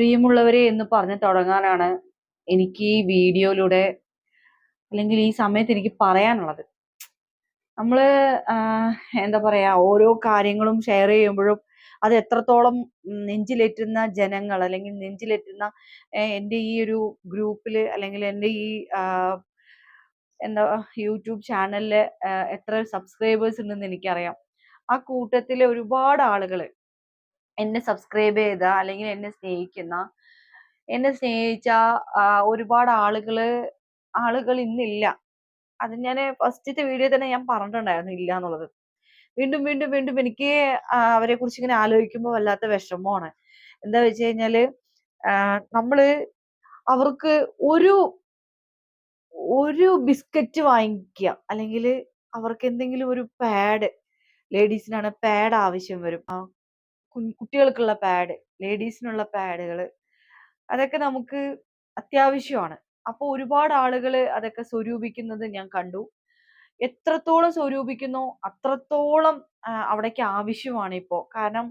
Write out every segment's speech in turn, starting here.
പ്രിയമുള്ളവരെ എന്ന് പറഞ്ഞു തുടങ്ങാനാണ് എനിക്ക് ഈ വീഡിയോയിലൂടെ അല്ലെങ്കിൽ ഈ സമയത്ത് എനിക്ക് പറയാനുള്ളത്. നമ്മൾ എന്താ പറയാ ഓരോ കാര്യങ്ങളും ഷെയർ ചെയ്യുമ്പോഴും അത് എത്രത്തോളം നെഞ്ചിലേറ്റുന്ന ജനങ്ങൾ അല്ലെങ്കിൽ നെഞ്ചിലേറ്റുന്ന എന്റെ ഈ ഒരു ഗ്രൂപ്പിൽ അല്ലെങ്കിൽ എന്റെ ഈ എന്താ യൂട്യൂബ് ചാനലിൽ എത്ര സബ്സ്ക്രൈബേഴ്സ് ഉണ്ടെന്ന് എനിക്കറിയാം. ആ കൂട്ടത്തിലെ ഒരുപാട് ആളുകൾ എന്നെ സബ്സ്ക്രൈബ് ചെയ്ത അല്ലെങ്കിൽ എന്നെ സ്നേഹിക്കുന്ന എന്നെ സ്നേഹിച്ച ഒരുപാട് ആളുകൾ ആളുകൾ ഇന്നില്ല. അത് ഞാൻ ഫസ്റ്റത്തെ വീഡിയോ തന്നെ ഞാൻ പറഞ്ഞിട്ടുണ്ടായിരുന്നു ഇല്ല എന്നുള്ളത്. വീണ്ടും വീണ്ടും വീണ്ടും എനിക്ക് അവരെ കുറിച്ച് ഇങ്ങനെ ആലോചിക്കുമ്പോൾ വല്ലാത്ത വിഷമമാണ്. എന്താ വെച്ച് കഴിഞ്ഞാൽ നമ്മൾ അവർക്ക് ഒരു ഒരു ബിസ്ക്കറ്റ് വാങ്ങിക്കുക അല്ലെങ്കിൽ അവർക്ക് എന്തെങ്കിലും ഒരു പാഡ് ലേഡീസിനാണ് പാഡ് ആവശ്യം വരും. കുട്ടികൾക്കുള്ള പാഡ് ലേഡീസിനുള്ള പാഡുകൾ അതൊക്കെ നമുക്ക് അത്യാവശ്യമാണ്. അപ്പോൾ ഒരുപാട് ആളുകൾ അതൊക്കെ സ്വരൂപിക്കുന്നത് ഞാൻ കണ്ടു. എത്രത്തോളം സ്വരൂപിക്കുന്നോ അത്രത്തോളം അവിടേക്ക് ആവശ്യമാണ് ഇപ്പോൾ കാരണം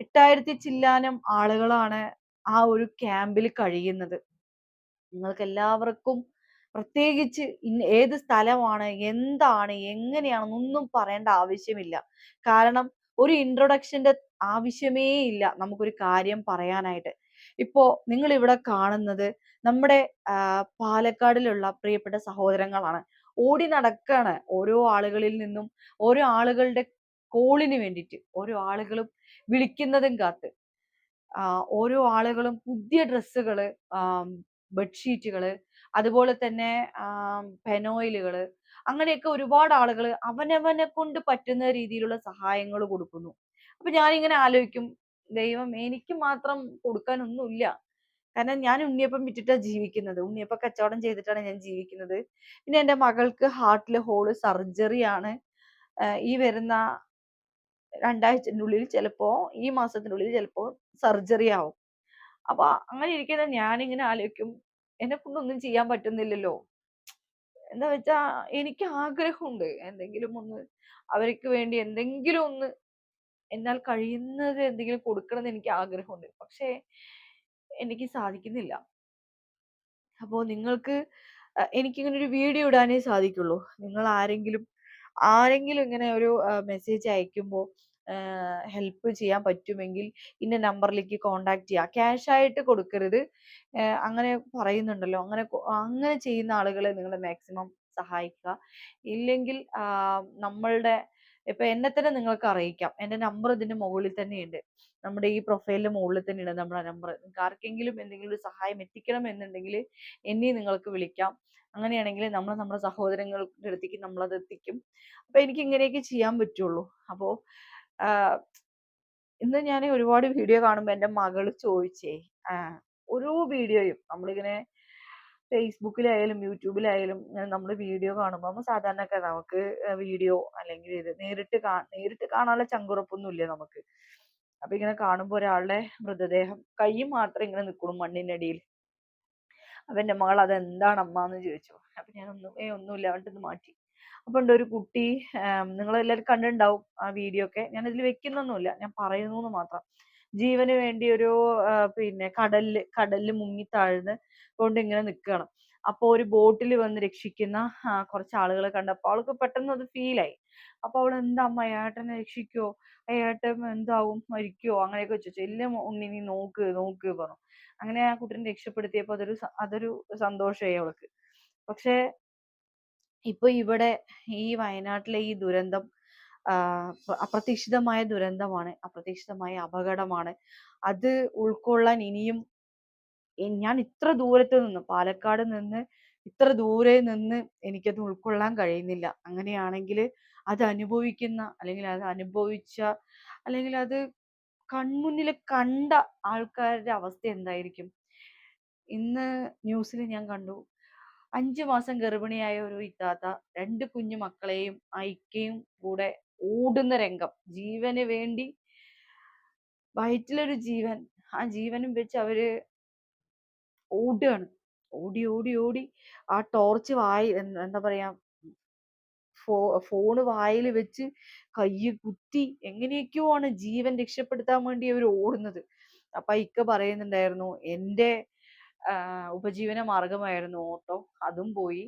എട്ടായിരത്തി ചില്ലാനം ആളുകളാണ് ആ ഒരു ക്യാമ്പിൽ കഴിയുന്നത്. നിങ്ങൾക്ക് എല്ലാവർക്കും പ്രത്യേകിച്ച് ഏത് സ്ഥലമാണ് എന്താണ് എങ്ങനെയാണെന്നൊന്നും പറയേണ്ട ആവശ്യമില്ല. കാരണം ഒരു ഇൻട്രൊഡക്ഷന്റെ ആവശ്യമേ ഇല്ല. നമുക്കൊരു കാര്യം പറയാനായിട്ട്. ഇപ്പോ നിങ്ങൾ ഇവിടെ കാണുന്നത് നമ്മുടെ പാലക്കാടിലുള്ള പ്രിയപ്പെട്ട സഹോദരങ്ങളാണ്. ഓടി നടക്കാണ് ഓരോ ആളുകളിൽ നിന്നും ഓരോ ആളുകളുടെ കോളിന് വേണ്ടിയിട്ട് ഓരോ ആളുകളും വിളിക്കുന്നതും കാത്ത്. ഓരോ ആളുകളും പുതിയ ഡ്രസ്സുകൾ ബെഡ്ഷീറ്റുകൾ അതുപോലെ തന്നെ പെനോയിലുകൾ അങ്ങനെയൊക്കെ ഒരുപാട് ആളുകൾ അവനവനെ കൊണ്ട് പറ്റുന്ന രീതിയിലുള്ള സഹായങ്ങൾ കൊടുക്കുന്നു. അപ്പൊ ഞാനിങ്ങനെ ആലോചിക്കും ദൈവം എനിക്ക് മാത്രം കൊടുക്കാനൊന്നുമില്ല. കാരണം ഞാൻ ഉണ്ണിയപ്പം വിറ്റിട്ടാണ് ജീവിക്കുന്നത്. ഉണ്ണിയപ്പം കച്ചവടം ചെയ്തിട്ടാണ് ഞാൻ ജീവിക്കുന്നത്. പിന്നെ എന്റെ മകൾക്ക് ഹാർട്ടിലെ ഹോൾ സർജറി ആണ്. ഈ വരുന്ന രണ്ടാഴ്ചന്റെ ഉള്ളിൽ ചിലപ്പോ ഈ മാസത്തിനുള്ളിൽ ചിലപ്പോ സർജറി ആവും. അപ്പൊ അങ്ങനെ ഇരിക്കുന്ന ഞാനിങ്ങനെ ആലോചിക്കും എന്നെ കൊണ്ടൊന്നും ചെയ്യാൻ പറ്റുന്നില്ലല്ലോ. എന്താ വെച്ചാ എനിക്ക് ആഗ്രഹമുണ്ട് എന്തെങ്കിലും ഒന്ന് അവർക്ക് വേണ്ടി എന്തെങ്കിലും ഒന്ന് എന്നാൽ കഴിയുന്നത് എന്തെങ്കിലും കൊടുക്കണം എന്ന് എനിക്ക് ആഗ്രഹമുണ്ട് പക്ഷെ എനിക്ക് സാധിക്കുന്നില്ല. അപ്പോ നിങ്ങൾക്ക് എനിക്ക് ഇങ്ങനെ ഒരു വീഡിയോ ഇടാനേ സാധിക്കുള്ളൂ. നിങ്ങൾ ആരെങ്കിലും ആരെങ്കിലും ഇങ്ങനെ ഒരു മെസ്സേജ് അയക്കുമ്പോൾ ഹെൽപ്പ് ചെയ്യാൻ പറ്റുമെങ്കിൽ ഇന്ന നമ്പറിലേക്ക് കോണ്ടാക്ട് ചെയ്യുക ക്യാഷ് ആയിട്ട് കൊടുക്കരുത് അങ്ങനെ പറയുന്നുണ്ടല്ലോ. അങ്ങനെ അങ്ങനെ ചെയ്യുന്ന ആളുകളെ നിങ്ങൾ മാക്സിമം സഹായിക്കുക. ഇല്ലെങ്കിൽ നമ്മളുടെ ഇപ്പൊ എന്നെ തന്നെ നിങ്ങൾക്ക് അറിയിക്കാം. എന്റെ നമ്പർ ഇതിന്റെ മുകളിൽ തന്നെയുണ്ട്. നമ്മുടെ ഈ പ്രൊഫൈലിന്റെ മുകളിൽ തന്നെയാണ് നമ്മുടെ നമ്പർ. നിങ്ങൾക്ക് ആർക്കെങ്കിലും എന്തെങ്കിലും ഒരു സഹായം എത്തിക്കണം എന്നുണ്ടെങ്കിൽ എന്നെ നിങ്ങൾക്ക് വിളിക്കാം. അങ്ങനെയാണെങ്കിൽ നമ്മൾ നമ്മുടെ സഹോദരങ്ങളുടെ അടുത്തേക്ക് നമ്മളത് എത്തിക്കും. അപ്പൊ എനിക്ക് ഇങ്ങനെയൊക്കെ ചെയ്യാൻ പറ്റുള്ളൂ. അപ്പോ ഇന്ന് ഞാൻ ഒരുപാട് വീഡിയോ കാണുമ്പോൾ എന്റെ മകൾ ചോദിച്ചേ ഓരോ വീഡിയോയും നമ്മളിങ്ങനെ ഫേസ്ബുക്കിലായാലും യൂട്യൂബിലായാലും നമ്മൾ വീഡിയോ കാണുമ്പോൾ നമ്മൾ സാധാരണയൊക്കെ നമുക്ക് വീഡിയോ അല്ലെങ്കിൽ ഇത് നേരിട്ട് കാ നേരിട്ട് കാണാനുള്ള ചങ്കുറപ്പൊന്നും ഇല്ല നമുക്ക്. അപ്പൊ ഇങ്ങനെ കാണുമ്പോൾ ഒരാളുടെ മൃതദേഹം കൈ മാത്രം ഇങ്ങനെ നിൽക്കണം മണ്ണിനടിയിൽ. അപ്പൊ എന്റെ മകൾ അതെന്താണ് അമ്മ എന്ന് ചോദിച്ചു. അപ്പൊ ഞാൻ ഒന്നും ഏ ഒന്നുമില്ല അവന്റെ മാറ്റി. അപ്പൊ ഉണ്ട് ഒരു കുട്ടി നിങ്ങൾ എല്ലാവരും കണ്ടിട്ടുണ്ടാവും ആ വീഡിയോ ഒക്കെ. ഞാൻ ഇതിൽ വെക്കുന്നൊന്നുമില്ല ഞാൻ പറയുന്നു എന്ന് മാത്രം. ജീവന് വേണ്ടി ഒരു പിന്നെ കടലിൽ കടലിൽ മുങ്ങി താഴ്ന്ന് കൊണ്ട് ഇങ്ങനെ നിൽക്കുകയാണ് അപ്പോൾ ഒരു ബോട്ടിൽ വന്ന് രക്ഷിക്കുന്ന കുറച്ച് ആളുകളെ കണ്ടപ്പോൾ അവൾക്ക് പെട്ടെന്ന് അത് ഫീൽ ആയി. അപ്പൊ അവൾ എന്താ അമ്മ ഏട്ടനെ രക്ഷിക്കോ? ഏട്ടൻ എന്താവും? മരിക്കോ? അങ്ങനെയൊക്കെ ചോദിച്ചു ഇല്ല ഉണ്ണി നീ നോക്ക് നോക്ക് പറഞ്ഞു. അങ്ങനെ ആ കുട്ടീനെ രക്ഷപ്പെടുത്തിയപ്പോൾ അതൊരു അതൊരു സന്തോഷമായി അവൾക്ക്. പക്ഷെ ഇപ്പൊ ഇവിടെ ഈ വയനാട്ടിലെ ഈ ദുരന്തം അപ്രതീക്ഷിതമായ ദുരന്തമാണ് അപ്രതീക്ഷിതമായ അപകടമാണ്. അത് ഉൾക്കൊള്ളാൻ ഇനിയും ഞാൻ ഇത്ര ദൂരത്ത് നിന്ന് പാലക്കാട് നിന്ന് ഇത്ര ദൂരെ നിന്ന് എനിക്കത് ഉൾക്കൊള്ളാൻ കഴിയുന്നില്ല. അങ്ങനെയാണെങ്കിൽ അത് അനുഭവിക്കുന്ന അല്ലെങ്കിൽ അത് അനുഭവിച്ച അല്ലെങ്കിൽ അത് കൺമുന്നിൽ കണ്ട ആൾക്കാരുടെ അവസ്ഥ എന്തായിരിക്കും? ഇന്ന് ന്യൂസിൽ ഞാൻ കണ്ടു അഞ്ചു മാസം ഗർഭിണിയായ ഒരു ഇത്താത്ത രണ്ട് കുഞ്ഞു മക്കളെയും ഐക്യയും കൂടെ ഓടുന്ന രംഗം. ജീവന് വേണ്ടി വയറ്റിലൊരു ജീവൻ ആ ജീവനും വെച്ച് അവർ ഓടുകയാണ്. ഓടി ഓടി ഓടി. ആ ടോർച്ച് വായി എന്താ പറയാ ഫോ ഫോണ് വായിൽ വെച്ച് കയ്യ് കുത്തി എങ്ങനെയൊക്കെയോ ആണ് ജീവൻ രക്ഷപ്പെടുത്താൻ വേണ്ടി അവർ ഓടുന്നത്. അപ്പൊ ഇക്ക പറയുന്നുണ്ടായിരുന്നു എന്റെ ഉപജീവന മാർഗമായിരുന്നു ഓട്ടോ. അതും പോയി.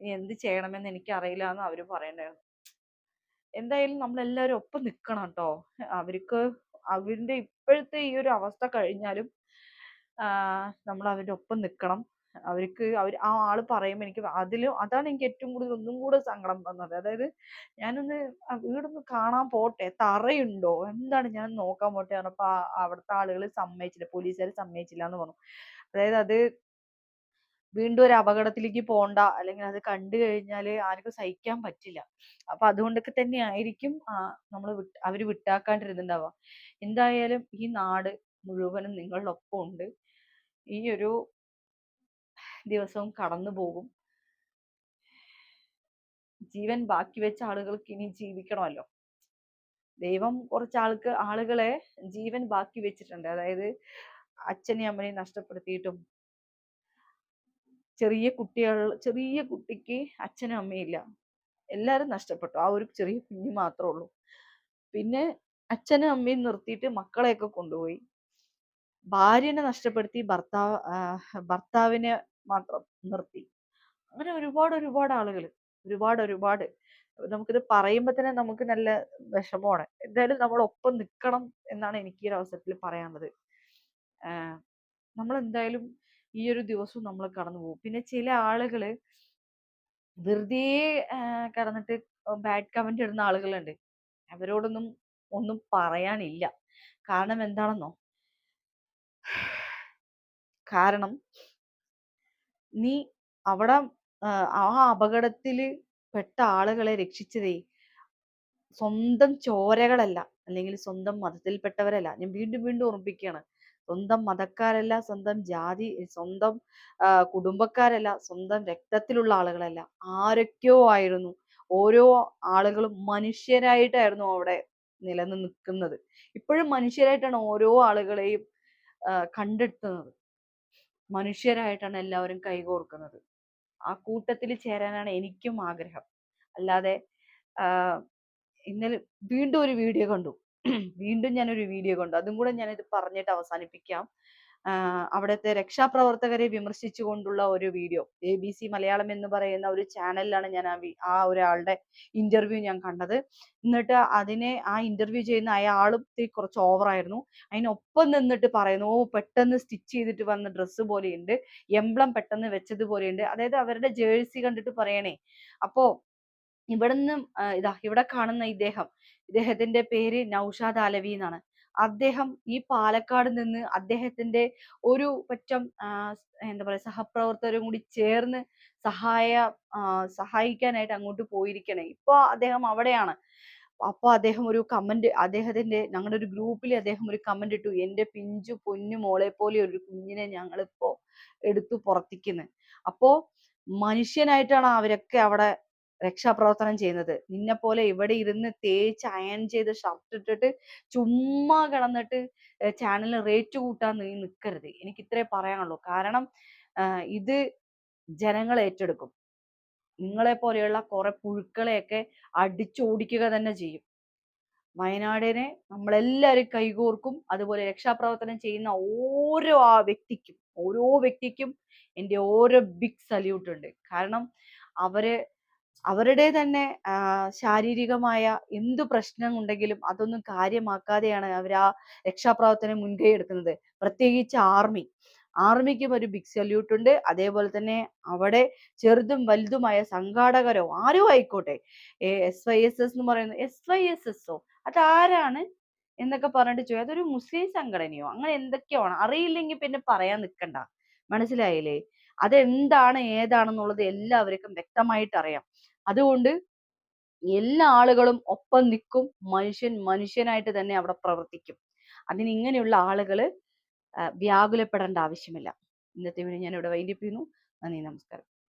ഇനി എന്ത് ചെയ്യണമെന്ന് എനിക്ക് അറിയില്ല എന്ന് അവർ പറയണ്ടായിരുന്നു എന്തായാലും നമ്മളെല്ലാവരും ഒപ്പം നിൽക്കണം കേട്ടോ. അവർക്ക് അവരുടെ ഇപ്പോഴത്തെ ഈ ഒരു അവസ്ഥ കഴിഞ്ഞാലും നമ്മൾ അവരുടെ ഒപ്പം നിൽക്കണം അവർക്ക് അവർ ആ ആൾ പറയുമ്പോൾ എനിക്ക് അതിലും അതാണ് എനിക്ക് ഏറ്റവും കൂടുതൽ ഒന്നും കൂടെ സങ്കടം വന്നത്. അതായത് ഞാനൊന്ന് വീടൊന്ന് കാണാൻ പോട്ടെ തറയുണ്ടോ? എന്താണ് ഞാൻ നോക്കാൻ പോട്ടെ പറഞ്ഞപ്പോ അവിടുത്തെ ആളുകൾ സമ്മതിച്ചില്ല പോലീസുകാർ സമ്മതിച്ചില്ല എന്ന് പറഞ്ഞു. അതായത് അത് വീണ്ടും ഒരു അപകടത്തിലേക്ക് പോണ്ട അല്ലെങ്കിൽ അത് കണ്ടു കഴിഞ്ഞാൽ ആർക്കും സഹിക്കാൻ പറ്റില്ല. അപ്പൊ അതുകൊണ്ടൊക്കെ തന്നെ ആയിരിക്കും നമ്മൾ അവർ വിട്ടാക്കാണ്ടിരുന്നുണ്ടാവുക. എന്തായാലും ഈ നാട് മുഴുവനും നിങ്ങളുടെ ഒപ്പം ഉണ്ട് ഈ ഒരു ദിവസവും കടന്നു പോകും. ജീവൻ ബാക്കി വെച്ച ആളുകൾക്ക് ഇനി ജീവിക്കണമല്ലോ. ദൈവം കുറച്ച് ആൾക്ക് ആളുകളെ ജീവൻ ബാക്കി വെച്ചിട്ടുണ്ട്. അതായത് അച്ഛനെയും അമ്മനെയും നഷ്ടപ്പെടുത്തിയിട്ടും ചെറിയ കുട്ടികൾ ചെറിയ കുട്ടിക്ക് അച്ഛനും അമ്മയില്ല എല്ലാരും നഷ്ടപ്പെട്ടു. ആ ഒരു ചെറിയ കുഞ്ഞു മാത്രമേ ഉള്ളൂ. പിന്നെ അച്ഛനും അമ്മയും നിർത്തിയിട്ട് മക്കളെയൊക്കെ കൊണ്ടുപോയി. ഭാര്യനെ നഷ്ടപ്പെടുത്തി ഭർത്താവ് ഭർത്താവിനെ മാത്രം നിർത്തി. അങ്ങനെ ഒരുപാട് ഒരുപാട് ആളുകൾ ഒരുപാട് ഒരുപാട്. നമുക്കിത് പറയുമ്പോൾ തന്നെ നമുക്ക് നല്ല വിഷമമാണ്. എന്തായാലും നമ്മൾ ഒപ്പം നിൽക്കണം എന്നാണ് എനിക്ക് ഈ അവസരത്തിൽ പറയാനുള്ളത്. നമ്മൾ എന്തായാലും ഈ ഒരു ദിവസവും നമ്മൾ കടന്നു പോകും. പിന്നെ ചില ആളുകൾ വെറുതെ കടന്നിട്ട് ബാഡ് കമന്റ് ഇടുന്ന ആളുകളുണ്ട്. അവരോടൊന്നും ഒന്നും പറയാനില്ല. കാരണം എന്താണെന്നോ? കാരണം നീ അവിടെ ആ അപകടത്തിൽ പെട്ട ആളുകളെ രക്ഷിച്ചതേ സ്വന്തം ചോരകളല്ല അല്ലെങ്കിൽ സ്വന്തം മതത്തിൽപ്പെട്ടവരല്ല. ഞാൻ വീണ്ടും വീണ്ടും ഓർമ്മിപ്പിക്കുകയാണ്. സ്വന്തം മതക്കാരല്ല സ്വന്തം ജാതി സ്വന്തം കുടുംബക്കാരല്ല സ്വന്തം രക്തത്തിലുള്ള ആളുകളല്ല. ആരൊക്കെയോ ആയിരുന്നു. ഓരോ ആളുകളും മനുഷ്യരായിട്ടായിരുന്നു അവിടെ നിലനിന്ന് നിൽക്കുന്നത്. ഇപ്പോഴും മനുഷ്യരായിട്ടാണ് ഓരോ ആളുകളെയും കണ്ടെത്തുന്നത്. മനുഷ്യരായിട്ടാണ് എല്ലാവരും കൈകോർക്കുന്നത് ആ കൂട്ടത്തിൽ ചേരാനാണ് എനിക്കും ആഗ്രഹം. അല്ലാതെ ഇന്നലെ വീണ്ടും ഒരു വീഡിയോ കണ്ടു. വീണ്ടും ഞാനൊരു വീഡിയോ കണ്ടു. അതും കൂടെ ഞാനിത് പറഞ്ഞിട്ട് അവസാനിപ്പിക്കാം. അവിടുത്തെ രക്ഷാപ്രവർത്തകരെ വിമർശിച്ചുകൊണ്ടുള്ള ഒരു video. A B C Malayalam എന്ന് പറയുന്ന ഒരു ചാനലിലാണ് ഞാൻ ആ ആ ഒരാളുടെ ഇന്റർവ്യൂ ഞാൻ കണ്ടത്. എന്നിട്ട് അതിനെ ആ ഇന്റർവ്യൂ ചെയ്യുന്ന അയാളും കുറച്ച് ഓവറായിരുന്നു. അതിനൊപ്പം നിന്നിട്ട് പറയുന്നു ഓ പെട്ടെന്ന് സ്റ്റിച്ച് ചെയ്തിട്ട് വന്ന ഡ്രസ്സ് പോലെയുണ്ട്. എംബ്ലം പെട്ടെന്ന് വെച്ചതുപോലെയുണ്ട്. അതായത് അവരുടെ ജേഴ്സി കണ്ടിട്ട് പറയണേ. അപ്പോ ഇവിടുന്ന് ഇതാ ഇവിടെ കാണുന്ന ഇദ്ദേഹം. ഇദ്ദേഹത്തിന്റെ പേര് നൗഷാദ് അലവി എന്നാണ്. അദ്ദേഹം ഈ പാലക്കാട് നിന്ന് അദ്ദേഹത്തിന്റെ ഒരു പറ്റം എന്താ പറയാ സഹപ്രവർത്തകരും കൂടി ചേർന്ന് സഹായ സഹായിക്കാനായിട്ട് അങ്ങോട്ട് പോയിരിക്കണേ. ഇപ്പൊ അദ്ദേഹം അവിടെയാണ്. അപ്പൊ അദ്ദേഹം ഒരു കമന്റ് അദ്ദേഹത്തിന്റെ ഞങ്ങളുടെ ഒരു ഗ്രൂപ്പിൽ അദ്ദേഹം ഒരു കമന്റ് ഇട്ടു. എന്റെ പിഞ്ചു പൊന്നു മോളെ പോലെ ഒരു കുഞ്ഞിനെ ഞങ്ങളിപ്പോ എടുത്തു പുറത്തിക്കുന്നത് അപ്പോ മനുഷ്യനായിട്ടാണ് അവരൊക്കെ അവിടെ രക്ഷാപ്രവർത്തനം ചെയ്യുന്നത്. നിന്നെ പോലെ ഇവിടെ ഇരുന്ന് തേച്ച് അയൺ ചെയ്ത് ഷർട്ട് ഇട്ടിട്ട് ചുമ്മാ കിടന്നിട്ട് ചാനലിന് റേറ്റ് കൂട്ടാൻ നീ നിൽക്കരുത് എനിക്ക് ഇത്രേ പറയാനുള്ളൂ. കാരണം ഇത് ജനങ്ങൾ ഏറ്റെടുക്കും. നിങ്ങളെ പോലെയുള്ള കുറെ പുഴുക്കളെയൊക്കെ അടിച്ചോടിക്കുക തന്നെ ചെയ്യും. വയനാടിനെ നമ്മളെല്ലാവരും കൈകോർക്കും. അതുപോലെ രക്ഷാപ്രവർത്തനം ചെയ്യുന്ന ഓരോ ആ വ്യക്തിക്കും ഓരോ വ്യക്തിക്കും എന്റെ ഓരോ ബിഗ് സല്യൂട്ട് ഉണ്ട്. കാരണം അവർ അവരുടെ തന്നെ ശാരീരികമായ എന്ത് പ്രശ്നം ഉണ്ടെങ്കിലും അതൊന്നും കാര്യമാക്കാതെയാണ് അവർ ആ രക്ഷാപ്രവർത്തനം മുൻകൈ എടുക്കുന്നത്. പ്രത്യേകിച്ച് ആർമി. ആർമിക്കും ഒരു ബിഗ് സല്യൂട്ട് ഉണ്ട്. അതേപോലെ തന്നെ അവിടെ ചെറുതും വലുതുമായ സംഘാടകരോ ആരോ ആയിക്കോട്ടെ എസ് വൈ എസ് എസ് എന്ന് പറയുന്നത് എസ് വൈ എസ് അതാരാണ് എന്നൊക്കെ പറഞ്ഞിട്ട് ചോദിച്ചു. അതൊരു മുസ്ലിം സംഘടനയോ അങ്ങനെ എന്തൊക്കെയോ ആണ് അറിയില്ലെങ്കിൽ പിന്നെ പറയാൻ നിൽക്കണ്ട. മനസ്സിലായില്ലേ? അതെന്താണ് ഏതാണെന്നുള്ളത് എല്ലാവർക്കും വ്യക്തമായിട്ട് അറിയാം അതുകൊണ്ട് എല്ലാ ആളുകളും ഒപ്പം നിൽക്കും. മനുഷ്യൻ മനുഷ്യനായിട്ട് തന്നെ അവിടെ പ്രവർത്തിക്കും. അതിന് ഇങ്ങനെയുള്ള ആളുകൾ വ്യാകുലപ്പെടേണ്ട ആവശ്യമില്ല. ഇന്നത്തെ വീഡിയോ ഞാൻ ഇവിടെ വൈകിപ്പിക്കുന്നു നന്ദി നമസ്കാരം.